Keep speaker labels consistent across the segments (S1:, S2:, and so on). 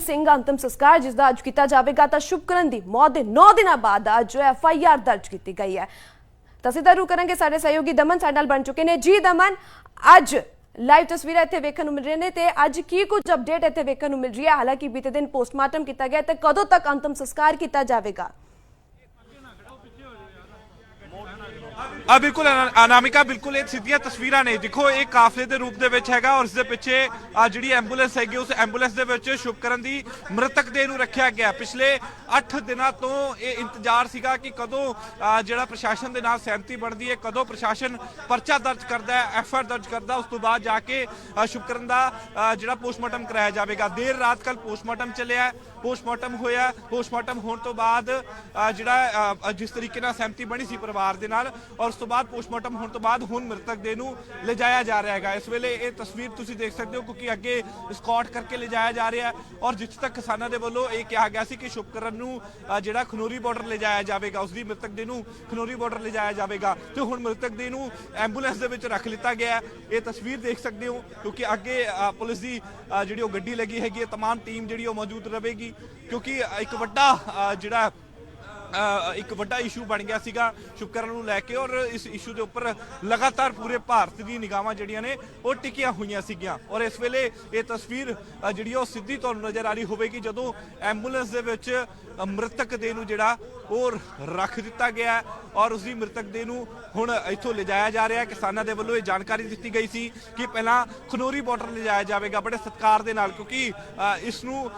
S1: ਸਿੰਘ ਅੰਤਮ ਸੰਸਕਾਰ ਜਿਸ ਦਾ ਅੱਜ ਕੀਤਾ ਜਾਵੇਗਾ, ਤਾਂ ਸ਼ੁਭਕਰਨ ਦੀ ਮੌਤ ਦੇ 9 ਦਿਨਾਂ ਬਾਅਦ ਅੱਜ ਐਫ ਆਈ ਆਰ ਦਰਜ ਕੀਤੀ ਗਈ ਹੈ। ਤਾਂ ਰੂ ਕਰਾਂਗੇ, ਸਾਡੇ ਸਹਿਯੋਗੀ ਦਮਨ ਸਾਡੇ ਨਾਲ ਬਣ ਚੁੱਕੇ ਨੇ। ਜੀ ਦਮਨ, ਅੱਜ ਲਾਈਵ ਤਸਵੀਰਾਂ ਇੱਥੇ ਵੇਖਣ ਨੂੰ ਮਿਲ ਰਹੀਆਂ ਨੇ ਤੇ ਅੱਜ ਕੀ ਕੁਝ ਅਪਡੇਟ ਇੱਥੇ ਵੇਖਣ ਨੂੰ ਮਿਲ ਰਹੀ ਹੈ? ਹਾਲਾਂਕਿ ਬੀਤੇ ਦਿਨ ਪੋਸਟਮਾਰਟਮ ਕੀਤਾ ਗਿਆ ਤੇ ਕਦੋਂ ਤੱਕ ਅੰਤਮ ਸੰਸਕਾਰ ਕੀਤਾ ਜਾਵੇਗਾ?
S2: ਆ ਬਿਲਕੁਲ ਅਨਾਮਿਕਾ, ਬਿਲਕੁਲ ਇਹ ਸਿੱਧੀਆਂ ਤਸਵੀਰਾਂ ਨੇ। ਦੇਖੋ, ਇਹ ਕਾਫਲੇ ਦੇ ਰੂਪ ਦੇ ਵਿੱਚ ਹੈਗਾ ਔਰ ਇਸ ਦੇ ਪਿੱਛੇ ਆ ਜਿਹੜੀ ਐਂਬੂਲੈਂਸ ਹੈਗੀ, ਉਸ ਐਂਬੂਲੈਂਸ ਦੇ ਵਿੱਚ ਸ਼ੁਭਕਰਨ ਦੀ ਮ੍ਰਿਤਕ ਦੇਹ ਨੂੰ ਰੱਖਿਆ ਗਿਆ। ਪਿਛਲੇ 8 ਦਿਨਾਂ ਤੋਂ ਇਹ ਇੰਤਜ਼ਾਰ ਸੀਗਾ ਕਿ ਕਦੋਂ ਜਿਹੜਾ ਪ੍ਰਸ਼ਾਸਨ ਦੇ ਨਾਲ ਸਹਿਮਤੀ ਬਣਦੀ ਹੈ, ਕਦੋਂ ਪ੍ਰਸ਼ਾਸਨ ਪਰਚਾ ਦਰਜ ਕਰਦਾ ਹੈ ਐਫਆਰ ਦਰਜ ਕਰਦਾ ਉਸ ਤੋਂ ਬਾਅਦ ਜਾ ਕੇ ਸ਼ੁਭਕਰਨ ਦਾ ਜਿਹੜਾ ਪੋਸਟਮਾਰਟਮ ਕਰਾਇਆ ਜਾਵੇਗਾ। ਦੇਰ ਰਾਤ ਕੱਲ ਪੋਸਟਮਾਰਟਮ ਚੱਲਿਆ, ਪੋਸਟਮਾਰਟਮ ਹੋਇਆ। ਪੋਸਟਮਾਰਟਮ ਹੋਣ ਤੋਂ ਬਾਅਦ ਜਿਹੜਾ ਜਿਸ ਤਰੀਕੇ ਨਾਲ ਸਹਿਮਤੀ ਬਣੀ ਸੀ ਪਰਿਵਾਰ ਦੇ ਨਾਲ ਔਰ ਉਸ ਤੋਂ ਬਾਅਦ ਪੋਸਟਮਾਰਟਮ ਹੋਣ ਤੋਂ ਬਾਅਦ ਹੁਣ ਮ੍ਰਿਤਕ ਦੇਹ ਨੂੰ ਲਿਜਾਇਆ ਜਾ ਰਿਹਾ ਹੈਗਾ ਇਸ ਵੇਲੇ ਇਹ ਤਸਵੀਰ ਤੁਸੀਂ ਦੇਖ ਸਕਦੇ ਹੋ ਕਿਉਂਕਿ ਅੱਗੇ ਸਕਾਟ ਕਰਕੇ ਲਿਜਾਇਆ ਜਾ ਰਿਹਾ ਹੈ ਔਰ ਜਿੱਥੇ ਤੱਕ ਕਿਸਾਨਾਂ ਦੇ ਵੱਲੋਂ ਇਹ ਕਿਹਾ ਗਿਆ ਸੀ ਕਿ ਸ਼ੁਭਕਰਨ ਨੂੰ ਅ, ਜਿਹੜਾ ਖਨੋਰੀ ਬਾਰਡਰ ਲਿਜਾਇਆ ਜਾਵੇਗਾ ਉਸ ਦੀ ਮ੍ਰਿਤਕ ਦੇਹ ਨੂੰ ਖਨੋਰੀ ਬਾਰਡਰ ਲਿਜਾਇਆ ਜਾਵੇਗਾ ਤੇ ਹੁਣ ਮ੍ਰਿਤਕ ਦੇਹ ਨੂੰ ਐਂਬੂਲੈਂਸ ਦੇ ਵਿੱਚ ਰੱਖ ਲਿੱਤਾ ਗਿਆ ਹੈ ਇਹ ਤਸਵੀਰ ਦੇਖ ਸਕਦੇ ਹੋ ਕਿਉਂਕਿ ਅੱਗੇ ਅ, ਪੁਲਿਸ ਦੀ ਅ, ਜਿਹੜੀ ਉਹ ਗੱਡੀ ਲੱਗੀ ਹੈਗੀ ਹੈ तमाम ਟੀਮ ਜਿਹੜੀ ਉਹ ਮੌਜੂਦ ਰਹੇਗੀ ਕਿਉਂਕਿ ਇੱਕ ਵੱਡਾ ਅ, ਜਿਹੜਾ ਅ, ਇੱਕ ਵੱਡਾ ਇਸ਼ੂ ਬਣ ਗਿਆ ਸੀਗਾ ਸ਼ੁਕਰਨ ਨੂੰ ਲੈ ਕੇ ਔਰ ਇਸ ਇਸ਼ੂ ਦੇ ਉੱਪਰ ਲਗਾਤਾਰ ਪੂਰੇ ਭਾਰਤ ਦੀ ਨਿਗਾਹਾਂ ਜਿਹੜੀਆਂ ਨੇ ਉਹ ਟਿਕੀਆਂ ਹੋਈਆਂ ਸੀਗੀਆਂ। ਔਰ ਇਸ ਵੇਲੇ ਇਹ ਤਸਵੀਰ ਜਿਹੜੀ ਉਹ ਸਿੱਧੀ ਤੁਹਾਨੂੰ ਨਜ਼ਰ ਆ ਰਹੀ ਹੋਵੇਗੀ ਜਦੋਂ ਐਂਬੂਲੈਂਸ ਦੇ ਵਿੱਚ ਮ੍ਰਿਤਕ ਦੇ ਨੂੰ ਜਿਹੜਾ ਉਹ ਰੱਖ ਦਿੱਤਾ ਗਿਆ ਹੈ ਔਰ ਉਸ ਦੀ ਮ੍ਰਿਤਕ ਦੇਹ ਨੂੰ ਹੁਣ ਇੱਥੋਂ ਲਿਜਾਇਆ ਜਾ ਰਿਹਾ ਹੈ। ਕਿਸਾਨਾਂ ਦੇ ਵੱਲੋਂ ਇਹ ਜਾਣਕਾਰੀ ਦਿੱਤੀ ਗਈ ਸੀ ਕਿ ਪਹਿਲਾਂ ਖਨੋਰੀ ਬਾਰਡਰ ਲਿਜਾਇਆ ਜਾਵੇਗਾ ਬੜੇ ਸਤਿਕਾਰ ਦੇ ਨਾਲ, ਕਿਉਂਕਿ ਇਸ ਨੂੰ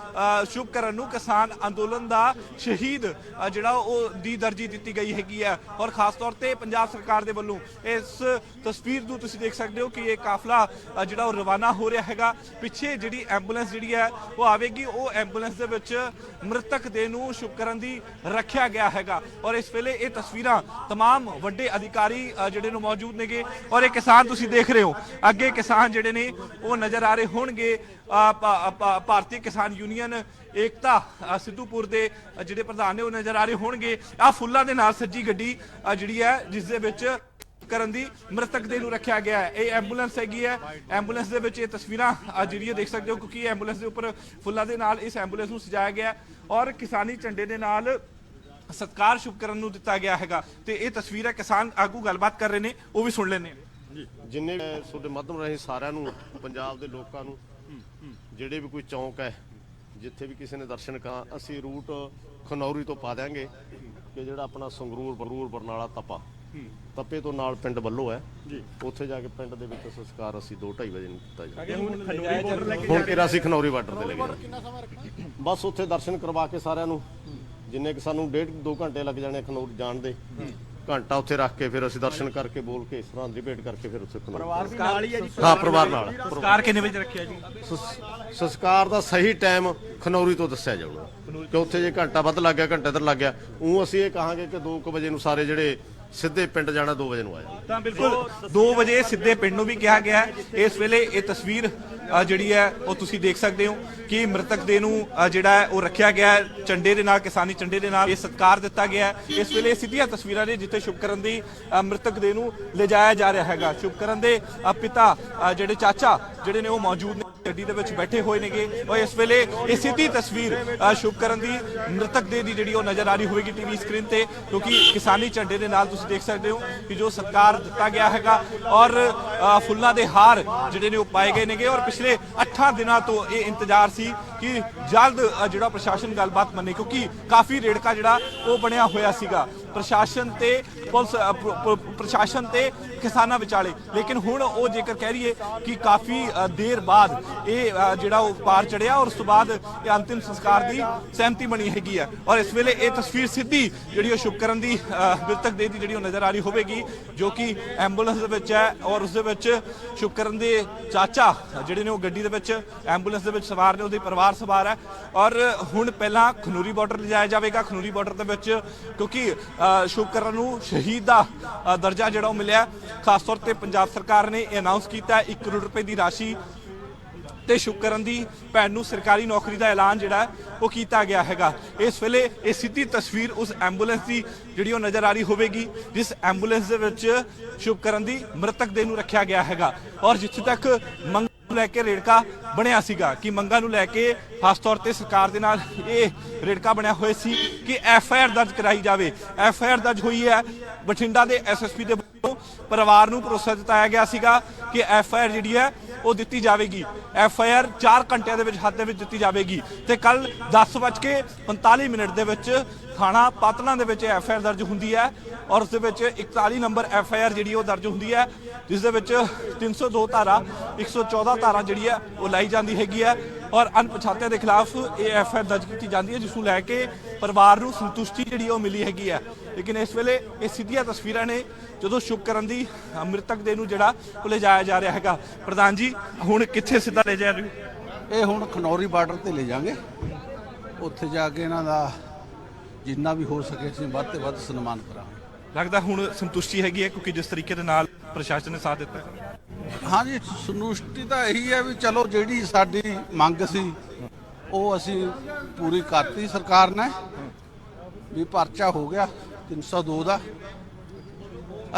S2: ਸ਼ੁਭ ਕਰਨ ਨੂੰ ਕਿਸਾਨ ਅੰਦੋਲਨ ਦਾ ਸ਼ਹੀਦ ਜਿਹੜਾ ਉਹ ਦੀ ਦਰਜੀ ਦਿੱਤੀ ਗਈ ਹੈਗੀ ਹੈ। ਔਰ ਖਾਸ ਤੌਰ ਤੇ ਪੰਜਾਬ ਸਰਕਾਰ ਦੇ ਵੱਲੋਂ ਇਸ ਤਸਵੀਰ ਨੂੰ ਤੁਸੀਂ ਦੇਖ ਸਕਦੇ ਹੋ ਕਿ ਇਹ ਕਾਫਲਾ ਜਿਹੜਾ ਉਹ ਰਵਾਨਾ ਹੋ ਰਿਹਾ ਹੈਗਾ। ਪਿੱਛੇ ਜਿਹੜੀ ਐਂਬੂਲੈਂਸ ਜਿਹੜੀ ਹੈ, ਉਹ ਆਵੇਗੀ। ਉਹ ਐਂਬੂਲੈਂਸ ਦੇ ਵਿੱਚ ਮ੍ਰਿਤਕ ਦੇ ਨੂੰ ਸ਼ੁਭ ਕਰਨ ਦੀ ਰੱਖਿਆ ਗਿਆ ਹੈਗਾ ਔਰ ਇਸ ਵੇਲੇ ਇਹ ਤਸਵੀਰਾਂ तमाम ਵੱਡੇ ਅਧਿਕਾਰੀ ਅ, ਜਿਹੜੇ ਨੂੰ ਮੌਜੂਦ ਨੇਗੇ ਔਰ ਇਹ ਕਿਸਾਨ ਤੁਸੀਂ ਦੇਖ ਰਹੇ ਹੋ ਅੱਗੇ ਕਿਸਾਨ ਜਿਹੜੇ ਨੇ ਉਹ ਨਜ਼ਰ ਆ ਰਹੇ ਹੋਣਗੇ ਅ, ਭਾ- ਭਾ- ਭਾਰਤੀ ਕਿਸਾਨ ਯੂਨੀਅਨ ਏਕਤਾ ਅ, ਸਿੱਧੂਪੁਰ ਦੇ ਅ, ਜਿਹੜੇ ਪ੍ਰਧਾਨ ਨੇ ਉਹ ਨਜ਼ਰ ਆ ਰਹੇ ਹੋਣਗੇ ਆ ਫੁੱਲਾਂ ਦੇ ਨਾਲ ਸੱਜੀ ਗੱਡੀ ਅ, ਜਿਹੜੀ ਹੈ ਜਿਸ ਦੇ ਵਿੱਚ ਕਰਨ ਦੀ ਮ੍ਰਿਤਕ ਦੇ ਨੂੰ ਰੱਖਿਆ ਗਿਆ ਹੈ ਇਹ ਐਂਬੂਲੈਂਸ ਹੈਗੀ ਹੈ ਐਂਬੂਲੈਂਸ ਦੇ ਵਿੱਚ ਇਹ ਤਸਵੀਰਾਂ ਅ, ਜਿਹੜੀਆਂ ਦੇਖ ਸਕਦੇ ਹੋ ਕਿਉਂਕਿ ਇਹ ਐਂਬੂਲੈਂਸ ਦੇ ਉੱਪਰ ਫੁੱਲਾਂ ਦੇ ਨਾਲ ਇਸ ਐਂਬੂਲੈਂਸ ਨੂੰ ਸਜਾਇਆ ਗਿਆ ਹੈ ਔਰ ਕਿਸਾਨੀ ਝੰਡੇ ਦੇ ਨਾਲ ਸਤਕਾਰ ਸ਼ੁਭਕਰਨ ਨੂੰ ਦਿੱਤਾ ਗਿਆ ਹੈਗਾ ਤੇ ਇਹ ਤਸਵੀਰ ਹੈ ਕਿਸਾਨ ਆਗੂ ਗੱਲਬਾਤ ਕਰ ਰਹੇ ਨੇ ਉਹ ਵੀ ਸੁਣ ਲੈਣੇ
S3: ਜਿੰਨੇ ਵੀ ਤੁਹਾਡੇ ਮਾਧਮ ਰਾਹੀਂ ਸਾਰਿਆਂ ਨੂੰ ਪੰਜਾਬ ਦੇ ਲੋਕਾਂ ਨੂੰ ਜਿਹੜੇ ਵੀ ਕੋਈ ਚੌਂਕ ਹੈ ਜਿੱਥੇ ਵੀ ਕਿਸੇ ਨੇ ਦਰਸ਼ਨ ਕਰਾਂ ਅਸੀਂ ਰੂਟ ਖਨੌਰੀ ਤੋਂ ਪਾ ਦਿਆਂਗੇ ਕਿ ਜਿਹੜਾ ਆਪਣਾ ਸੰਗਰੂਰ ਬਰੂਰ ਬਰਨਾਲਾ ਤਪਾ। ਤਪੇ ਤੋਂ ਨਾਲ ਪਿੰਡ ਵੱਲੋ ਹੈ। ਜੀ। ਉੱਥੇ ਜਾ ਕੇ ਪਿੰਡ ਦੇ ਵਿੱਚ ਸੰਸਕਾਰ ਅਸੀਂ 2:30 ਵਜੇ ਨੂੰ ਕੀਤਾ ਜੀ ਹੁਣ ਕਿਰਾ ਅਸੀਂ ਖਨੌਰੀ ਬਾਰਡਰ ਤੇ ਲੱਗੇ ਬਸ ਉੱਥੇ ਦਰਸ਼ਨ ਕਰਵਾ ਕੇ ਸਾਰਿਆਂ ਨੂੰ ਜਿੰਨੇ ਕਿ ਸਾਨੂੰ ਡੇਢ 2 ਘੰਟੇ ਲੱਗ ਜਾਣੇ ਖਨੌਰ ਜਾਣ ਦੇ। ਘੰਟਾ ਉੱਥੇ ਰੱਖ ਕੇ ਫਿਰ ਅਸੀਂ ਦਰਸ਼ਨ ਕਰਕੇ ਬੋਲ ਕੇ ਸਰਹੰਦ ਦੀ ਭੇਟ ਕਰਕੇ ਫਿਰ ਉੱਥੇ ਪਰਿਵਾਰ ਵੀ ਨਾਲ ਹੀ ਹੈ ਜੀ? ਹਾਂ ਪਰਿਵਾਰ ਨਾਲ।
S2: ਸਤਕਾਰ ਕਿੰਨੇ ਵਜੇ ਰੱਖਿਆ ਜੀ?
S3: ਸੰਸ- ਸੰਸਕਾਰ ਦਾ ਸਹੀ ਟਾਈਮ ਖਨੌਰੀ ਤੋਂ ਦੱਸਿਆ ਜਾਊਗਾ। ਕਿ ਉੱਥੇ ਜੇ ਘੰਟਾ ਵੱਧ ਲੱਗ ਗਿਆ ਘੰਟੇ ਇੱਧਰ ਲੱਗ ਗਿਆ ਉਹ ਅਸੀਂ ਇਹ ਕਹਾਂਗੇ ਕਿ 2 ਵਜੇ ਨੂੰ ਸਾਰੇ ਜਿਹੜੇ ਸਿੱਧੇ ਪਿੰਡ ਜਾਣਾ 2 ਵਜੇ ਨੂੰ ਆ ਜਾਣ।
S2: ਤਾਂ ਬਿਲਕੁਲ 2 ਵਜੇ ਸਿੱਧੇ ਪਿੰਡ ਨੂੰ ਵੀ ਕਿਹਾ ਗਿਆ ਹੈ। ਇਸ ਵੇਲੇ ਇਹ ਤਸਵੀਰ ਜਿਹੜੀ ਹੈ, ਉਹ ਤੁਸੀਂ ਦੇਖ ਸਕਦੇ ਹੋ ਕਿ ਮ੍ਰਿਤਕ ਦੇ ਨੂੰ ਜਿਹੜਾ ਹੈ, ਉਹ ਰੱਖਿਆ ਗਿਆ ਹੈ ਝੰਡੇ ਦੇ ਨਾਲ, ਕਿਸਾਨੀ ਝੰਡੇ ਦੇ ਨਾਲ। ਇਹ ਸਤਕਾਰ ਦਿੱਤਾ ਗਿਆ ਹੈ। ਇਸ ਵੇਲੇ ਸਿੱਧੀਆਂ ਤਸਵੀਰਾਂ ਨੇ ਜਿੱਥੇ ਸ਼ੁਭਕਰਨ ਦੀ ਮ੍ਰਿਤਕ ਦੇ ਨੂੰ ਲਿਜਾਇਆ ਜਾ ਰਿਹਾ ਹੈਗਾ। ਸ਼ੁਭਕਰਨ ਦੇ ਪਿਤਾ ਜਿਹੜੇ ਚਾਚਾ, ਜਿਹੜੇ ਨੇ ਉਹ ਮੌਜੂਦ ਨੇ। ਗੱਡੀ ਦੇ ਵਿੱਚ ਬੈਠੇ ਹੋਏ ਨੇਗੇ। ਔਰ ਇਸ ਵੇਲੇ ਇਹ ਸਿੱਧੀ ਤਸਵੀਰ ਸ਼ੁਭਕਰਨ ਦੀ ਮ੍ਰਿਤਕ ਦੇ ਦੀ ਜਿਹੜੀ ਉਹ ਨਜ਼ਰ ਆ ਰਹੀ ਹੋਵੇਗੀ ਟੀਵੀ ਸਕਰੀਨ ਤੇ ਕਿਉਂਕਿ ਕਿਸਾਨੀ ਝੰਡੇ ਦੇ ਨਾਲ ਤੁਸੀਂ ਦੇਖ ਸਕਦੇ ਹੋ ਕਿ ਜੋ ਸਤਕਾਰ ਦਿੱਤਾ ਗਿਆ ਹੈਗਾ ਔਰ ਅ, ਫੁੱਲਾਂ ਦੇ ਹਾਰ ਜਿਹੜੇ ਨੇ ਉਹ ਪਾਏ ਗਏ ਨੇਗੇ। ਔਰ ਪਿਛਲੇ 8 ਦਿਨਾਂ ਤੋਂ ਇਹ ਇੰਤਜ਼ਾਰ ਸੀ ਕਿ ਜਲਦ ਜਿਹੜਾ ਪ੍ਰਸ਼ਾਸਨ ਗੱਲਬਾਤ ਮੰਨੇ, ਕਿਉਂਕਿ ਕਾਫੀ ਰੇੜਕਾ ਜਿਹੜਾ ਉਹ ਬਣਿਆ ਹੋਇਆ ਸੀਗਾ। ਪ੍ਰਸ਼ਾਸਨ ਤੇ ਪੁਲਿਸ ਪ੍ਰਸ਼ਾਸਨ ਤੇ ਕਿਸਾਨਾਂ ਵਿਚਾਲੇ। ਲੇਕਿਨ ਹੁਣ ਉਹ ਜੇਕਰ ਕਹਿ ਰਹੀਏ ਕਿ ਕਾਫੀ ਦੇਰ ਬਾਅਦ ਇਹ ਜਿਹੜਾ ਉਹ ਪਾਰ ਚੜਿਆ ਔਰ ਉਸ ਤੋਂ ਬਾਅਦ ਇਹ ਅੰਤਿਮ ਸੰਸਕਾਰ ਦੀ ਸਹਿਮਤੀ ਬਣੀ ਹੈਗੀ ਹੈ। ਔਰ ਇਸ ਵੇਲੇ ਇਹ ਤਸਵੀਰ ਸਿੱਧੀ ਜਿਹੜੀ ਉਹ ਸ਼ੁਭਕਰਨ ਦੀ ਮ੍ਰਿਤਕ ਦੇ ਦੀ ਜਿਹੜੀ ਉਹ ਨਜ਼ਰ ਆ ਰਹੀ ਹੋਵੇਗੀ, ਜੋ ਕਿ ਐਂਬੂਲੈਂਸ ਦੇ ਵਿੱਚ ਹੈ ਔਰ ਉਸ ਦੇ ਵਿੱਚ ਸ਼ੁਭਕਰਨ ਦੇ ਚਾਚਾ, ਜਿਹੜੇ ਨੇ ਉਹ ਗੱਡੀ ਦੇ ਵਿੱਚ ਐਂਬੂਲੈਂਸ ਦੇ ਵਿੱਚ ਸਵਾਰ ਨੇ, ਉਹਦੇ ਪਰਿਵਾਰ ਸਵਾਰ ਹੈ। ਔਰ ਹੁਣ ਪਹਿਲਾਂ ਖਨੂਰੀ ਬਾਰਡਰ ਲਿਜਾਇਆ ਜਾਵੇਗਾ। ਖਨੂਰੀ ਬਾਰਡਰ ਦੇ ਵਿੱਚ ਕਿਉਂਕਿ ਅ, ਨੂੰ ਸ਼ਹੀਦ ਦਾ ਦਰਜਾ ਜਿਹੜਾ ਉਹ ਮਿਲਿਆ। ਖਾਸ ਤੌਰ ਤੇ ਪੰਜਾਬ ਸਰਕਾਰ ਨੇ ਅਨਾਉਂਸ ਕੀਤਾ 1 ਕਰੋੜ ਰੁਪਏ ਦੀ ਰਾਸ਼ੀ। ਤੇ ਸ਼ੁਕਰਨ ਦੀ ਭੈਣ ਨੂੰ ਸਰਕਾਰੀ ਨੌਕਰੀ ਦਾ ਐਲਾਨ ਜਿਹੜਾ ਉਹ ਕੀਤਾ ਗਿਆ ਹੈਗਾ। ਇਸ ਵੇਲੇ ਇਹ ਸਿੱਧੀ ਤਸਵੀਰ ਉਸ ਐਂਬੂਲੈਂਸ ਦੀ ਜਿਹੜੀ ਉਹ ਨਜ਼ਰ ਆ ਰਹੀ ਹੋਵੇਗੀ ਜਿਸ ਐਂਬੂਲੈਂਸ ਦੇ ਵਿੱਚ ਸ਼ੁਕਰਨ ਦੀ ਮ੍ਰਿਤਕ ਦੇਹ ਨੂੰ ਰੱਖਿਆ ਗਿਆ ਹੈਗਾ। ਔਰ ਜਿੱਥੇ ਤੱਕ ਮੰਗ ਨੂੰ ਲੈ ਕੇ ਰੇੜਕਾ ਬਣਿਆ ਸੀਗਾ, ਕਿ ਮੰਗਾਂ ਨੂੰ ਲੈ ਕੇ ਖਾਸ ਤੌਰ ਤੇ ਸਰਕਾਰ ਦੇ ਨਾਲ ਇਹ ਰੇੜਕਾ ਬਣਿਆ ਹੋਇਆ ਸੀ ਕਿ ਐਫ ਆਈ ਆਰ ਦਰਜ ਕਰਾਈ ਜਾਵੇ। ਐਫ ਆਈ ਆਰ ਦਰਜ ਹੋਈ ਹੈ, ਬਠਿੰਡਾ ਦੇ ਐਸ ਐਸ ਪੀ ਦੇ ਵੱਲੋਂ ਪਰਿਵਾਰ ਨੂੰ ਭਰੋਸਾ ਦਿੱਤਾਇਆ ਗਿਆ ਸੀਗਾ ਕਿ ਐਫ ਆਈ ਆਰ ਜਿਹੜੀ ਹੈ ਉਹ ਦਿੱਤੀ ਜਾਵੇਗੀ। ਐਫ ਆਈ ਆਰ 4 ਘੰਟਿਆਂ ਦੇ ਵਿੱਚ ਹੱਥ ਦੇ ਵਿੱਚ ਦਿੱਤੀ ਜਾਵੇਗੀ। ਤੇ ਕੱਲ 10:45 ਮਿੰਟ ਦੇ ਵਿੱਚ ਥਾਣਾ ਪਾਤਲਾਂ ਦੇ ਵਿੱਚ ਐਫ ਆਈ ਆਰ ਦਰਜ ਹੁੰਦੀ ਹੈ ਔਰ ਉਸ ਦੇ ਵਿੱਚ 41 ਨੰਬਰ ਐਫ ਆਈ ਆਰ ਜਿਹੜੀ ਉਹ ਦਰਜ ਹੁੰਦੀ ਹੈ, ਜਿਸ ਦੇ ਵਿੱਚ 302 ਧਾਰਾ 114 ਧਾਰਾ ਜਿਹੜੀ ਹੈ ਉਹ ਲਾਈ ਜਾਂਦੀ ਹੈਗੀ ਹੈ ਔਰ ਅਣਪਛਾਤਿਆਂ ਦੇ ਖਿਲਾਫ ਇਹ ਐਫ ਆਈ ਆਰ ਦਰਜ ਕੀਤੀ ਜਾਂਦੀ ਹੈ, ਜਿਸ ਨੂੰ ਲੈ ਕੇ ਪਰਿਵਾਰ ਨੂੰ ਸੰਤੁਸ਼ਟੀ ਜਿਹੜੀ ਉਹ ਮਿਲੀ ਹੈਗੀ ਹੈ। ਲੇਕਿਨ ਇਸ ਵੇਲੇ ਇਹ ਸਿੱਧੀਆਂ ਤਸਵੀਰਾਂ ਨੇ ਜਦੋਂ ਸ਼ੁਭ ਕਰਨ ਦੀ ਮ੍ਰਿਤਕ ਦੇ ਨੂੰ ਜਿਹੜਾ ਉਹ ਲਿਜਾਇਆ ਜਾ ਰਿਹਾ ਹੈਗਾ। ਪ੍ਰਧਾਨ ਜੀ ਹੁਣ ਕਿੱਥੇ ਸਿੱਧਾ ਲੈ ਜਾ ਰਹੇ ਹੋ?
S4: ਇਹ ਹੁਣ ਖਨੌਰੀ ਬਾਰਡਰ ਤੇ ਲੈ ਜਾਾਂਗੇ। ਉੱਥੇ ਜਾ ਕੇ ਇਹਨਾਂ ਦਾ ਜਿੰਨਾ ਵੀ ਹੋ ਸਕੇ ਅਸੀਂ ਵੱਧ ਤੋਂ ਵੱਧ ਸਨਮਾਨ ਕਰਾਂਗੇ।
S2: ਲੱਗਦਾ ਹੁਣ ਸੰਤੁਸ਼ਟੀ ਹੈਗੀ ਹੈ ਕਿਉਂਕਿ ਜਿਸ ਤਰੀਕੇ ਦੇ ਨਾਲ ਪ੍ਰਸ਼ਾਸਨ ਨੇ ਸਾਥ ਦਿੱਤਾ। ਹੈ।
S4: ਹਾਂਜੀ ਸੰਤੁਸ਼ਟੀ ਤਾਂ ਇਹੀ ਹੈ ਵੀ ਚਲੋ ਜਿਹੜੀ ਸਾਡੀ ਮੰਗ ਸੀ ਉਹ ਅਸੀਂ ਪੂਰੀ ਕਰਤੀ ਸਰਕਾਰ ਨੇ। ਵੀ ਪਰਚਾ ਹੋ ਗਿਆ 302 ਦਾ।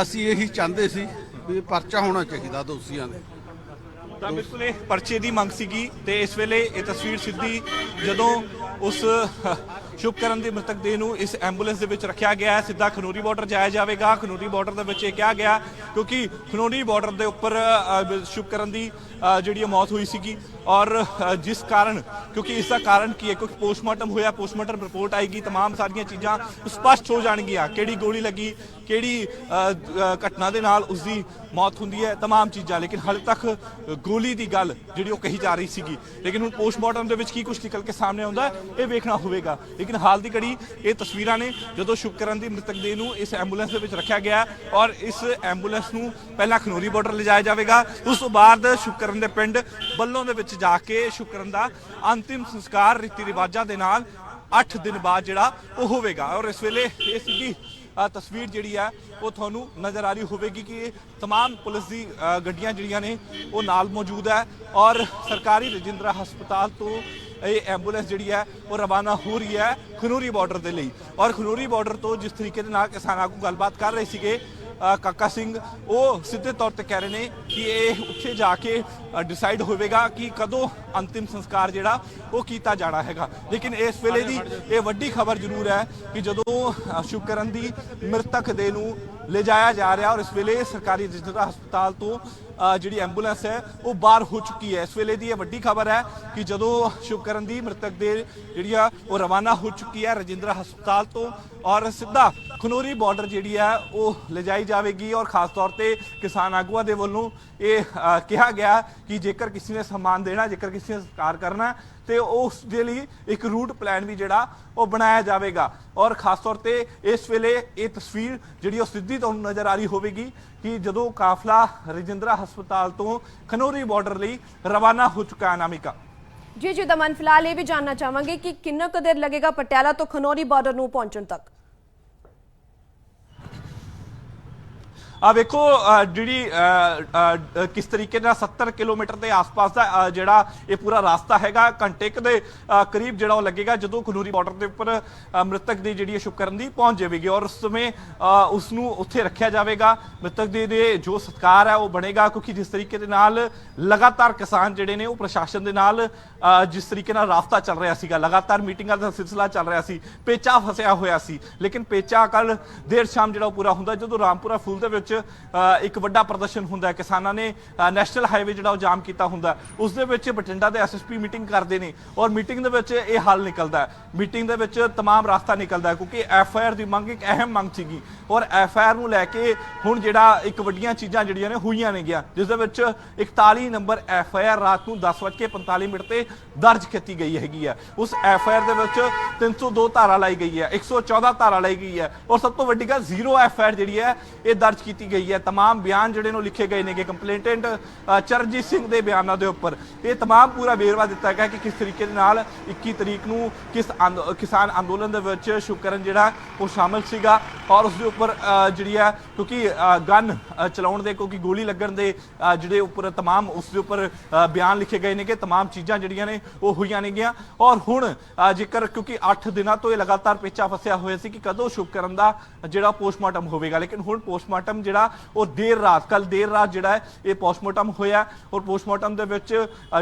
S4: ਅਸੀਂ ਇਹੀ ਚਾਹੁੰਦੇ ਸੀ ਵੀ ਪਰਚਾ ਹੋਣਾ ਚਾਹੀਦਾ ਦੋਸ਼ੀਆਂ ਦੇ।
S2: ਤਾਂ ਬਿਲਕੁਲ ਇਹ ਪਰਚੇ ਦੀ ਮੰਗ ਸੀਗੀ ਤੇ ਇਸ ਵੇਲੇ ਇਹ ਤਸਵੀਰ ਸਿੱਧੀ ਜਦੋਂ ਉਸ ਸ਼ੁਭਕਰਨ ਦੀ ਮ੍ਰਿਤਕ ਦੇਹ ਨੂੰ ਇਸ ਐਂਬੂਲੈਂਸ ਦੇ ਵਿੱਚ ਰੱਖਿਆ ਗਿਆ ਹੈ ਸਿੱਧਾ ਖਨੋਰੀ ਬਾਰਡਰ ਜਾਇਆ ਜਾਵੇਗਾ ਖਨੋਰੀ ਬਾਰਡਰ ਦੇ ਵਿੱਚ ਇਹ ਕਿਹਾ ਗਿਆ ਕਿਉਂਕਿ ਖਨੋਰੀ ਬਾਰਡਰ ਦੇ ਉੱਪਰ ਅ, ਸ਼ੁਭਕਰਨ ਦੀ ਅ, ਜਿਹੜੀ ਇਹ ਮੌਤ ਹੋਈ ਸੀਗੀ ਔਰ ਅ, ਜਿਸ ਕਾਰਨ ਕਿਉਂਕਿ ਇਸ ਦਾ ਕਾਰਨ ਕੀ ਹੈ ਕਿਉਂਕਿ ਪੋਸਟਮਾਰਟਮ ਹੋਇਆ ਪੋਸਟਮਾਰਟਮ ਰਿਪੋਰਟ ਆਏਗੀ तमाम ਸਾਰੀਆਂ ਚੀਜ਼ਾਂ ਸਪਸ਼ਟ ਹੋ ਜਾਣਗੀਆਂ ਕਿਹੜੀ ਗੋਲੀ ਲੱਗੀ ਕਿਹੜੀ ਅ, ਅ, ਘਟਨਾ ਦੇ ਨਾਲ ਉਸ ਦੀ ਮੌਤ ਹੁੰਦੀ ਹੈ तमाम ਚੀਜ਼ਾਂ ਲੇਕਿਨ ਹਾਲੇ ਤੱਕ ਗੋਲੀ ਦੀ ਗੱਲ ਜਿਹੜੀ ਉਹ ਕਹੀ ਜਾ ਰਹੀ ਸੀਗੀ ਲੇਕਿਨ ਹੁਣ ਪੋਸਟਮਾਰਟਮ ਦੇ ਵਿੱਚ ਕੀ ਕੁਝ ਨਿਕਲ ਕੇ ਸਾਹਮਣੇ ਆਉਂਦਾ ਹੈ, ਇਹ ਵੇਖਣਾ ਹੋਵੇਗਾ ਲੇਕਿਨ ਹਾਲ ਦੀ ਘੜੀ ਇਹ ਤਸਵੀਰਾਂ ਨੇ ਜਦੋਂ ਸ਼ੁਕਰਨ ਦੀ ਮ੍ਰਿਤਕ ਦੇਹ ਨੂੰ ਇਸ ਐਂਬੂਲੈਂਸ ਦੇ ਵਿੱਚ ਰੱਖਿਆ ਗਿਆ ਹੈ ਔਰ ਇਸ ਐਂਬੂਲੈਂਸ ਨੂੰ ਪਹਿਲਾਂ ਖਨੋਰੀ ਬਾਰਡਰ ਲਿਜਾਇਆ ਜਾਵੇਗਾ ਉਸ ਤੋਂ ਬਾਅਦ ਸ਼ੁਕਰਨ ਦੇ ਪਿੰਡ ਬੱਲੋਂ ਦੇ ਵਿੱਚ ਜਾ ਕੇ ਸ਼ੁਕਰਨ ਦਾ ਅੰਤਿਮ ਸੰਸਕਾਰ ਰੀਤੀ ਰਿਵਾਜਾਂ ਦੇ ਨਾਲ 8 ਦਿਨ ਬਾਅਦ ਜਿਹੜਾ ਉਹ ਹੋਵੇਗਾ ਔਰ ਇਸ ਵੇਲੇ ਇਹ ਸਿੱਧੀ ਅ, ਤਸਵੀਰ ਜਿਹੜੀ ਹੈ ਉਹ ਤੁਹਾਨੂੰ ਨਜ਼ਰ ਆ ਰਹੀ ਹੋਵੇਗੀ ਕਿ ਇਹ तमाम ਪੁਲਿਸ ਦੀ ਅ, ਗੱਡੀਆਂ ਜਿਹੜੀਆਂ ਨੇ ਉਹ ਨਾਲ ਮੌਜੂਦ ਹੈ ਔਰ ਸਰਕਾਰੀ ਰਜਿੰਦਰਾ ਹਸਪਤਾਲ ਤੋਂ ਇਹ ਐਂਬੂਲੈਂਸ ਜਿਹੜੀ ਹੈ ਉਹ ਰਵਾਨਾ ਹੋ ਰਹੀ ਹੈ ਖਨੂਰੀ ਬਾਰਡਰ ਦੇ ਲਈ। ਔਰ ਖਨੂਰੀ ਬਾਰਡਰ ਤੋਂ ਜਿਸ ਤਰੀਕੇ ਦੇ ਨਾਲ ਕਿਸਾਨਾਂ ਆਗੂ ਗੱਲਬਾਤ ਕਰ ਰਹੇ ਸੀਗੇ ਕਾਕਾ ਸਿੰਘ ਉਹ ਸਿੱਧੇ ਤੌਰ ਤੇ ਕਹਿ ਰਹੇ ਨੇ ਕਿ ਇਹ ਉੱਥੇ ਜਾ ਕੇ ਡਿਸਾਈਡ ਹੋਵੇਗਾ ਕਿ ਕਦੋਂ ਅੰਤਿਮ ਸੰਸਕਾਰ ਜਿਹੜਾ ਉਹ ਕੀਤਾ ਜਾਣਾ ਹੈਗਾ। ਲੇਕਿਨ ਇਸ ਵੇਲੇ ਦੀ ਇਹ ਵੱਡੀ ਖਬਰ ਜ਼ਰੂਰ ਹੈ ਕਿ ਜਦੋਂ ਸ਼ੁਕਰਨ ਦੀ ਮ੍ਰਿਤਕ ਦੇ ਨੂੰ ਲਿਜਾਇਆ ਜਾ ਰਿਹਾ ਔਰ ਇਸ ਵੇਲੇ ਸਰਕਾਰੀ ਰਜਿੰਦਰਾ ਹਸਪਤਾਲ ਤੋਂ ਜਿਹੜੀ ਐਂਬੂਲੈਂਸ ਹੈ, ਉਹ ਬਾਹਰ ਹੋ ਚੁੱਕੀ ਹੈ। ਇਸ ਵੇਲੇ ਦੀ ਇਹ ਵੱਡੀ ਖਬਰ ਹੈ ਕਿ ਜਦੋਂ ਸ਼ੁਭਕਰਨ ਦੀ ਮ੍ਰਿਤਕ ਦੇ ਜਿਹੜੀ ਆ ਉਹ ਰਵਾਨਾ ਹੋ ਚੁੱਕੀ ਹੈ ਰਜਿੰਦਰਾ ਹਸਪਤਾਲ ਤੋਂ ਔਰ ਸਿੱਧਾ ਖਨੋਰੀ ਬਾਰਡਰ ਜਿਹੜੀ ਹੈ, ਉਹ ਲਿਜਾਈ ਜਾਵੇਗੀ ਔਰ ਖਾਸ ਤੌਰ ਤੇ ਕਿਸਾਨ ਆਗੂਆਂ ਦੇ ਵੱਲੋਂ ਇਹ ਕਿਹਾ ਗਿਆ ਕਿ ਜੇਕਰ ਕਿਸੇ ਨੇ ਸਨਮਾਨ ਦੇਣਾ, ਜੇਕਰ ਕਿਸੇ ਨੇ ਸਤਿਕਾਰ ਕਰਨਾ ਤੇ ਉਸ ਦੇ ਲਈ ਇੱਕ ਰੂਟ ਪਲਾਨ ਵੀ ਜਿਹੜਾ ਉਹ ਬਣਾਇਆ ਜਾਵੇਗਾ। ਔਰ ਖਾਸ ਤੌਰ ਤੇ ਇਸ ਵੇਲੇ ਇਹ ਤਸਵੀਰ ਜਿਹੜੀ ਉਹ ਸਿੱਧੀ ਤੁਹਾਨੂੰ ਨਜ਼ਰ ਆ ਰਹੀ ਹੋਵੇਗੀ ਕਿ ਜਦੋਂ ਕਾਫਲਾ ਰਜਿੰਦਰਾ ਹਸਪਤਾਲ ਤੋਂ ਖਨੋਰੀ ਬਾਰਡਰ ਲਈ ਰਵਾਨਾ ਹੋ ਚੁੱਕਾ ਅਨਾਮਿਕਾ
S1: ਜੀ ਜੀ ਦਮਨ ਫਿਲਹਾਲ ਇਹ ਵੀ ਜਾਨਣਾ ਚਾਹਾਂਗੇ ਕਿ ਕਿੰਨਾ ਕੁ ਦੇਰ ਲੱਗੇਗਾ ਪਟਿਆਲਾ ਤੋਂ ਖਨੌਰੀ ਬਾਰਡਰ ਨੂੰ ਪਹੁੰਚਣ ਤੱਕ?
S2: ਆ ਵੇਖੋ ਜਿਹੜੀ ਕਿਸ ਤਰੀਕੇ ਨਾਲ 70 ਕਿਲੋਮੀਟਰ ਦੇ ਆਸ-ਪਾਸ ਦਾ ਜਿਹੜਾ ਇਹ ਪੂਰਾ ਰਸਤਾ ਹੈਗਾ ਘੰਟੇ ਕੁ ਦੇ ਕਰੀਬ ਜਿਹੜਾ ਉਹ ਲੱਗੇਗਾ ਜਦੋਂ ਖਨੂਰੀ ਬਾਰਡਰ ਦੇ ਉੱਪਰ ਮ੍ਰਿਤਕ ਦੀ ਜਿਹੜੀ ਸ਼ੁਕਰਨ ਦੀ ਪਹੁੰਚ ਜਾਵੇਗੀ ਔਰ ਉਸ ਸਮੇਂ ਅ, ਉਸ ਨੂੰ ਉੱਥੇ ਰੱਖਿਆ ਜਾਵੇਗਾ। ਮ੍ਰਿਤਕ ਦੇ ਦੇ ਜੋ ਸਤਕਾਰ ਹੈ ਉਹ ਬਣੇਗਾ ਕਿਉਂਕਿ ਜਿਸ ਤਰੀਕੇ ਦੇ ਨਾਲ ਲਗਾਤਾਰ ਕਿਸਾਨ ਜਿਹੜੇ ਨੇ ਉਹ ਪ੍ਰਸ਼ਾਸਨ ਦੇ ਨਾਲ ਜਿਸ ਤਰੀਕੇ ਨਾਲ ਰਾਫਤਾ ਚੱਲ ਰਿਹਾ ਸੀਗਾ ਲਗਾਤਾਰ ਮੀਟਿੰਗਾਂ ਦਾ ਸਿਲਸਿਲਾ ਚੱਲ ਰਿਹਾ ਸੀ ਪੇਚਾ ਫਸਿਆ ਹੋਇਆ ਸੀ। ਲੇਕਿਨ ਪੇਚਾ ਕੱਲ ਦੇਰ ਸ਼ਾਮ ਜਿਹੜਾ ਉਹ ਪੂਰਾ ਹੁੰਦਾ ਜਦੋਂ ਰਾਮਪੁਰਾ ਫੂਲ ਦੇ ਵਿੱਚ ਇੱਕ ਵੱਡਾ ਪ੍ਰਦਰਸ਼ਨ ਹੁੰਦਾ ਹੈ ਕਿਸਾਨਾਂ ਨੇ ਅ, ਨੈਸ਼ਨਲ ਹਾਈਵੇ ਜਿਹੜਾ ਉਹ ਜਾਮ ਕੀਤਾ ਹੁੰਦਾ ਹੈ। ਉਸ ਦੇ ਵਿੱਚ ਬਠਿੰਡਾ ਦੇ ਐਸਐਸਪੀ ਮੀਟਿੰਗ ਕਰਦੇ ਨੇ ਔਰ ਮੀਟਿੰਗ ਦੇ ਵਿੱਚ ਇਹ ਹੱਲ ਨਿਕਲਦਾ ਹੈ ਮੀਟਿੰਗ ਦੇ ਵਿੱਚ तमाम ਰਾਸਤਾ ਨਿਕਲਦਾ ਹੈ ਕਿਉਂਕਿ ਐਫਆਈਆਰ ਦੀ ਮੰਗ ਇੱਕ ਅਹਿਮ ਮੰਗ ਸੀਗੀ ਔਰ ਐਫਆਈਆਰ ਨੂੰ ਲੈ ਕੇ ਹੁਣ ਜਿਹੜਾ ਇੱਕ ਵੱਡੀਆਂ ਚੀਜ਼ਾਂ ਜਿਹੜੀਆਂ ਨੇ ਹੋਈਆਂ ਨੇ ਗਿਆ ਜਿਸ ਦੇ ਵਿੱਚ 41 ਨੰਬਰ ਐਫਆਈਆਰ ਰਾਤ ਨੂੰ 10:45 ਮਿੰਟ ਤੇ ਦਰਜ ਕੀਤੀ ਗਈ ਹੈਗੀ ਹੈ ਉਸ ਐਫਆਈਆਰ ਦੇ ਵਿੱਚ 302 ਧਾਰਾ ਲਾਈ ਗਈ ਹੈ 114 ਧਾਰਾ ਲਾਈ ਗਈ ਹੈ ਔਰ ਸਭ ਤੋਂ ਵੱਡੀ ਗੱਲ ਜ਼ੀਰੋ ਐਫਆਈਆਰ ਜਿਹੜੀ ਹੈ ਇਹ ਦਰਜ ਕੀਤੀ ਗਈ ਹੈ तमाम ਬਿਆਨ ਜਿਹੜੇ ਨੂੰ ਲਿਖੇ ਗਏ ਨੇਗੇ ਕੰਪਲੇਂਟੈਂਟ ਅ, ਚਰਨਜੀਤ ਸਿੰਘ ਦੇ ਬਿਆਨਾਂ ਦੇ ਉੱਪਰ ਇਹ तमाम ਪੂਰਾ ਵੇਰਵਾ ਦਿੱਤਾ ਗਿਆ ਕਿ ਕਿਸ ਤਰੀਕੇ ਦੇ ਨਾਲ 21 ਤਰੀਕ ਨੂੰ ਕਿਸ ਅੰਦ- ਕਿਸਾਨ ਅੰਦੋਲਨ ਦੇ ਵਿੱਚ ਸ਼ੁਕਰਨ ਜਿਹੜਾ ਉਹ ਸ਼ਾਮਲ ਸੀਗਾ ਔਰ ਉਸ ਦੇ ਉੱਪਰ ਅ, ਜਿਹੜੀ ਹੈ ਕਿਉਂਕਿ ਗਨ ਚਲਾਉਣ ਦੇ ਕਿਉਂਕਿ ਗੋਲੀ ਲੱਗਣ ਦੇ ਅ, ਜਿਹੜੇ ਉੱਪਰ तमाम ਉਸ ਦੇ ਉੱਪਰ ਅ, ਬਿਆਨ ਲਿਖੇ ਗਏ ਨੇ ਕਿ तमाम ਚੀਜ਼ਾਂ ਜਿਹੜੀਆਂ ਨੇ ਉਹ ਹੋਈਆਂ ਨੇਗੀਆਂ ਔਰ ਹੁਣ ਅ, ਜੇਕਰ ਕਿਉਂਕਿ 8 ਦਿਨਾਂ ਤੋਂ ਇਹ ਲਗਾਤਾਰ ਪੇਚਾ ਫਸਿਆ ਹੋਇਆ ਸੀ ਕਿ ਕਦੋਂ ਸ਼ੁਕਰਨ ਦਾ ਜਿਹੜਾ ਪੋਸਟਮਾਰਟਮ ਹੋਵੇਗਾ ਲੇਕਿਨ ਹੁਣ ਪੋਸਟਮਾਰਟਮ ਜਿਹੜਾ ਉਹ ਦੇਰ ਰਾਤ ਕੱਲ ਦੇਰ ਰਾਤ ਜਿਹੜਾ ਹੈ ਇਹ ਪੋਸਟਮਾਰਟਮ ਹੋਇਆ ਔਰ ਪੋਸਟਮਾਰਟਮ ਦੇ ਵਿੱਚ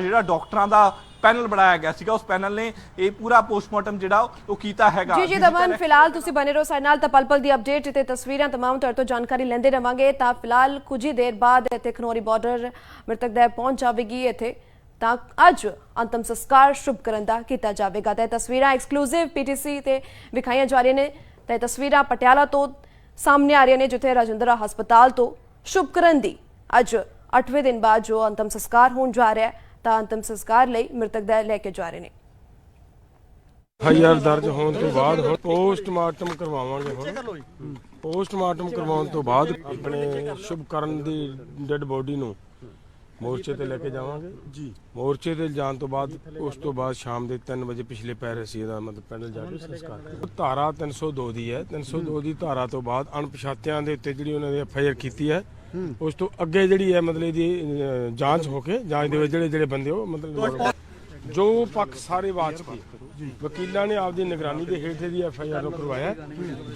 S2: ਜਿਹੜਾ ਡਾਕਟਰਾਂ ਦਾ ਪੈਨਲ ਬਣਾਇਆ ਗਿਆ ਸੀਗਾ ਉਸ ਪੈਨਲ ਨੇ ਇਹ ਪੂਰਾ ਪੋਸਟਮਾਰਟਮ ਜਿਹੜਾ ਉਹ ਕੀਤਾ ਹੈਗਾ।
S1: ਜੀ ਜੀ ਦਮਨ ਫਿਲਹਾਲ ਤੁਸੀਂ ਬਨੇ ਰਹੋ ਸਾਡੇ ਨਾਲ ਤਾਂ ਪਲ ਪਲ ਦੀ ਅਪਡੇਟ ਤੇ ਤਸਵੀਰਾਂ ਤਮਾਮ ਤੁਹਾਡੇ ਤੋਂ ਜਾਣਕਾਰੀ ਲੈਂਦੇ ਰਵਾਂਗੇ। ਤਾਂ ਫਿਲਹਾਲ ਕੁਝ ਹੀ ਦੇਰ ਬਾਅਦ ਇੱਥੇ ਖਨੌਰੀ ਬਾਰਡਰ ਮ੍ਰਿਤਕ ਦਾ ਪਹੁੰਚ ਜਾਵੇਗੀ ਇੱਥੇ। ਤਾਂ ਅੱਜ ਅੰਤਮ ਸੰਸਕਾਰ ਸ਼ੁਭ ਕਰਨ ਦਾ ਕੀਤਾ ਜਾਵੇਗਾ। ਤਾਂ ਇਹ ਤਸਵੀਰਾਂ ਐਕਸਕਲੂਸਿਵ ਪੀਟੀਸੀ ਤੇ ਵਿਖਾਈਆਂ ਜਾ ਰਹੀਆਂ ਨੇ। ਤਾਂ ਤਸਵੀਰਾਂ ਪਟਿਆਲਾ ਤੋਂ ਸਾਹਮਣੇ ਆ ਰਹੀਆਂ ਨੇ, ਜਿੱਥੇ ਰਾਜਿੰਦਰਾ ਹਸਪਤਾਲ ਤੋਂ ਸ਼ੁਭ ਕਰਨ ਦੀ ਅੱਜ 8ਵੇਂ ਦਿਨ ਬਾਅਦ ਜੋ ਅੰਤਮ ਸੰਸਕਾਰ ਹੋਣ ਜਾ ਰਿਹਾ ਹੈ, ਤਾਂ ਅੰਤਮ ਸੰਸਕਾਰ ਲਈ ਮ੍ਰਿਤਕ ਦਾ ਲੈ ਕੇ ਜਾ ਰਹੇ ਨੇ।
S5: ਹਜ਼ਾਰ ਦਰਜ ਹੋਣ ਤੋਂ ਬਾਅਦ ਹੁਣ ਪੋਸਟਮਾਰਟਮ ਕਰਵਾਵਾਂਗੇ ਹੁਣ। ਪੋਸਟਮਾਰਟਮ ਕਰਵਾਉਣ ਤੋਂ ਬਾਅਦ ਆਪਣੇ ਸ਼ੁਭਕਰਨ ਦੀ ਡੈੱਡ ਬੋਡੀ ਨੂੰ ਮੋਰਚੇ ਤੇ ਲੈ ਕੇ ਜਾਵਾਂਗੇ? ਜੀ। ਮੋਰਚੇ ਤੇ ਜਾਣ ਤੋਂ ਬਾਅਦ ਉਸ ਤੋਂ ਬਾਅਦ ਸ਼ਾਮ ਦੇ 3 ਵਜੇ ਪਿਛਲੇ ਪੈਰ ਅਸੀਂ ਇਹਦਾ ਮਤਲਬ ਪੈਨਲ ਜਾ ਕੇ ਸੰਸਕਾਰ ਕਰਾਂਗੇ। ਧਾਰਾ 302 ਦੀ ਹੈ। 302 ਦੀ ਧਾਰਾ ਤੋਂ ਬਾਅਦ ਅਣਪਛਾਤਿਆਂ ਦੇ ਉੱਤੇ ਜਿਹੜੀ ਉਹਨਾਂ ਨੇ ਐਫਆਈਆਰ ਕੀਤੀ ਹੈ ਉਸ ਤੋਂ ਅੱਗੇ ਜਿਹੜੀ ਹੈ ਮਤਲਬ ਇਹਦੀ ਜਾਂਚ ਹੋ ਕੇ ਜਾਂਚ ਦੇ ਵਿੱਚ ਜਿਹੜੇ ਜਿਹੜੇ ਬੰਦੇ ਉਹ ਮਤਲਬ ਜੋ ਪੱਖ ਸਾਰੇ ਬਾਤ ਕੀ ਵਕੀਲਾਂ ਨੇ ਆਪਦੀ ਨਿਗਰਾਨੀ ਦੇ ਹੇਠ ਦੀ ਐਫ ਆਈ ਆਰ ਕਰਵਾਇਆ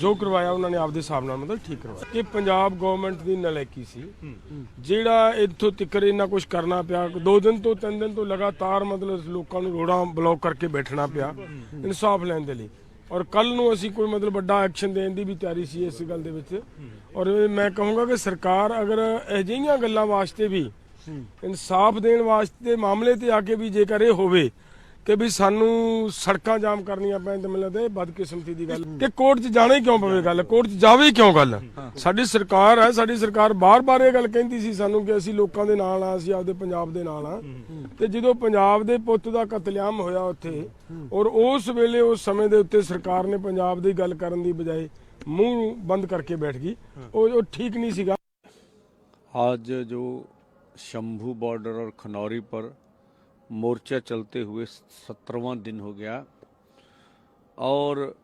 S5: ਜੋ ਕਰਵਾਇਆ ਉਹਨਾਂ ਨੇ ਆਪਦੇ ਹਿਸਾਬ ਨਾਲ ਮਤਲਬ ਠੀਕ ਕਰਵਾਇਆ। ਕਿ ਪੰਜਾਬ ਗਵਰਨਮੈਂਟ ਦੀ ਨਲਾਇਕੀ ਸੀ। ਜਿਹੜਾ ਇੱਥੋਂ ਤਿੱਕਰ ਇੰਨਾ ਕੁਝ ਕਰਨਾ ਪਿਆ, ਦੋ ਦਿਨ ਤੋਂ ਤਿੰਨ ਦਿਨ ਤੋਂ ਲਗਾਤਾਰ ਮਤਲਬ ਲੋਕਾਂ ਨੂੰ ਰੋਡਾਂ ਬਲੌਕ ਕਰਕੇ ਬੈਠਣਾ ਪਿਆ, ਇਨਸਾਫ ਲੈਣ ਦੇ ਲਈ। ਔਰ ਕੱਲ ਨੂੰ ਅਸੀਂ ਕੋਈ ਮਤਲਬ ਵੱਡਾ ਐਕਸ਼ਨ ਦੇਣ ਦੀ ਵੀ ਤਿਆਰੀ ਸੀ ਇਸ ਗੱਲ ਦੇ ਵਿੱਚ। ਔਰ ਮੈਂ ਕਹੂੰਗਾ ਕਿ ਸਰਕਾਰ ਅਗਰ ਅਜਿਹੀਆਂ ਗੱਲਾਂ ਵਾਸਤੇ ਵੀ ਇਨਸਾਫ ਦੇਣ ਵਾਸਤੇ ਮਾਮਲੇ ਤੇ ਆ ਕੇ ਵੀ ਜੇਕਰ ਇਹ ਹੋਵੇ ਕਿ ਵੀ ਸਾਨੂੰ ਸੜਕਾਂ ਜਾਮ ਕਰਨੀਆਂ ਪੈਣ ਤੇ ਮੈਨੂੰ ਲੱਗਦਾ ਇਹ ਬਦਕਿਸਮਤੀ ਦੀ ਗੱਲ ਕਿ ਕੋਰਟ 'ਚ ਜਾਣਾ ਹੀ ਕਿਉਂ ਪਵੇ ਗੱਲ ਕੋਰਟ 'ਚ ਜਾਵੇ ਕਿਉਂ ਗੱਲ ਸਾਡੀ ਸਰਕਾਰ ਹੈ ਸਾਡੀ ਸਰਕਾਰ ਬਾਰ-ਬਾਰ ਇਹ ਗੱਲ ਕਹਿੰਦੀ ਸੀ ਸਾਨੂੰ ਕਿ ਅਸੀਂ ਲੋਕਾਂ ਦੇ ਨਾਲ ਆ ਅਸੀਂ ਆਪਦੇ ਪੰਜਾਬ ਦੇ ਨਾਲ ਆ ਤੇ ਜਦੋਂ ਪੰਜਾਬ ਦੇ ਪੁੱਤ ਦਾ ਕਤਲੇਆਮ ਹੋਇਆ ਉੱਥੇ ਔਰ ਉਸ ਵੇਲੇ ਉਸ ਸਮੇਂ ਦੇ ਉੱਤੇ ਸਰਕਾਰ ਨੇ ਪੰਜਾਬ ਦੀ ਗੱਲ ਕਰਨ ਦੀ ਬਜਾਏ ਮੂੰਹ ਬੰਦ ਕਰਕੇ ਬੈਠ ਗਈ ਉਹ ਉਹ ਠੀਕ ਨਹੀਂ ਸੀਗਾ
S6: आज जो शंभू बॉर्डर और खनौरी पर मोर्चा चलते हुए सत्रहवां दिन हो गया और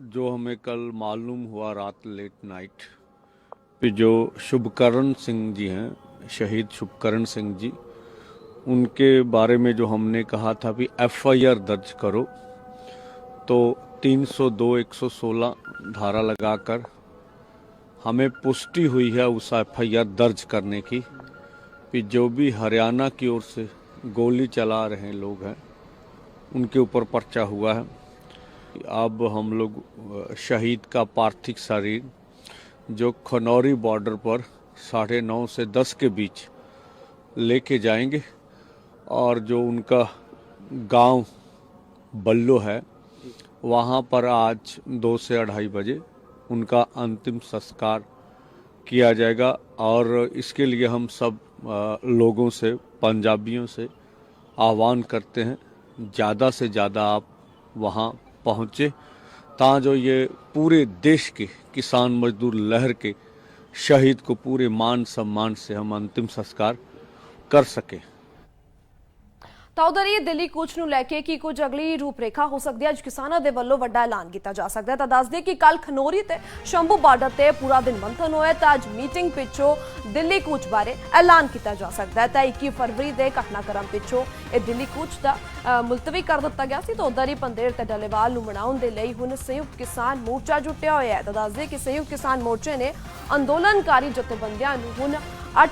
S6: जो हमें कल मालूम हुआ रात लेट नाइट पे जो शुभकरण सिंह जी हैं, शहीद शुभकरण सिंह जी, उनके बारे में जो हमने कहा था भी एफआईआर दर्ज करो तो 302 116 धारा लगाकर हमें पुष्टि हुई है उस एफआईआर दर्ज करने की, कि जो भी हरियाणा की ओर से गोली चला रहे लोग हैं। उनके ऊपर पर्चा हुआ है। अब हम लोग शहीद का पार्थिव शरीर, जो खनौरी बॉर्डर पर साढ़े नौ से दस के बीच लेके जाएँगे, और जो उनका गाँव बल्लो है, वहाँ पर आज दो से अढ़ाई बजे उनका अंतिम संस्कार किया जाएगा, और इसके लिए हम सब लोगों से पंजाबियों से आह्वान करते हैं, ज़्यादा से ज़्यादा आप वहाँ पहुँचे ता जो ये पूरे देश के किसान मजदूर लहर के शहीद को पूरे मान सम्मान से हम अंतिम संस्कार कर सकें।
S1: ਤਾਂ ਉਧਰ ਹੀ ਦਿੱਲੀ ਕੂਚ ਨੂੰ ਲੈ ਕੇ ਕੀ ਕੁਝ ਅਗਲੀ ਰੂਪਰੇਖਾ ਹੋ ਸਕਦੀ ਹੈ, ਅੱਜ ਕਿਸਾਨਾਂ ਦੇ ਵੱਲੋਂ ਵੱਡਾ ਐਲਾਨ ਕੀਤਾ ਜਾ ਸਕਦਾ ਹੈ। ਤਾਂ ਦੱਸ ਦਈਏ ਕਿ ਕੱਲ ਖਨੋਰੀ ਤੇ ਸ਼ੰਭੂ ਬਾਰਡਰ ਤੇ ਪੂਰਾ ਦਿਨ ਮੰਥਨ ਹੋਇਆ ਤਾਂ ਅੱਜ ਮੀਟਿੰਗ ਪਿੱਛੋਂ ਦਿੱਲੀ ਕੂਚ ਬਾਰੇ ਐਲਾਨ ਕੀਤਾ ਜਾ ਸਕਦਾ ਹੈ। ਤਾਂ 21 ਫਰਵਰੀ ਦੇ ਘਟਨਾਕ੍ਰਮ ਪਿੱਛੋਂ ਇਹ ਦਿੱਲੀ ਕੂਚ ਦਾ ਮੁਲਤਵੀ ਕਰ ਦਿੱਤਾ ਗਿਆ ਸੀ। ਤਾਂ ਉਧਰ ਹੀ ਪੰਦੇਰ ਤੇ ਡੱਲੇਵਾਲ ਨੂੰ ਮਨਾਉਣ ਦੇ ਲਈ ਹੁਣ ਸੰਯੁਕਤ ਕਿਸਾਨ ਮੋਰਚਾ ਜੁਟਿਆ ਹੋਇਆ ਹੈ। ਤਾਂ ਦੱਸ ਦਈਏ ਕਿ ਸੰਯੁਕਤ ਕਿਸਾਨ ਮੋਰਚੇ ਨੇ ਅੰਦੋਲਨਕਾਰੀ ਜਥੇਬੰਦੀਆਂ ਨੂੰ ਹੁਣ 8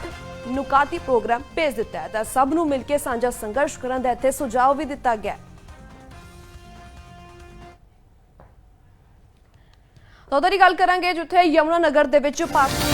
S1: ਨੁਕਾਤੀ ਪ੍ਰੋਗਰਾਮ ਭੇਜ ਦਿੱਤਾ ਹੈ। ਤਾਂ ਸਭ ਨੂੰ ਮਿਲ ਕੇ ਸਾਂਝਾ ਸੰਘਰਸ਼ ਕਰਨ ਦਾ ਇੱਥੇ ਸੁਝਾਅ ਵੀ ਦਿੱਤਾ ਗਿਆ ਹੈ। ਤਾਂ ਉਧਰ ਗੱਲ ਕਰਾਂਗੇ ਜਿੱਥੇ ਯਮੁਨਾ ਨਗਰ ਦੇ ਵਿੱਚ ਭਾਰਤ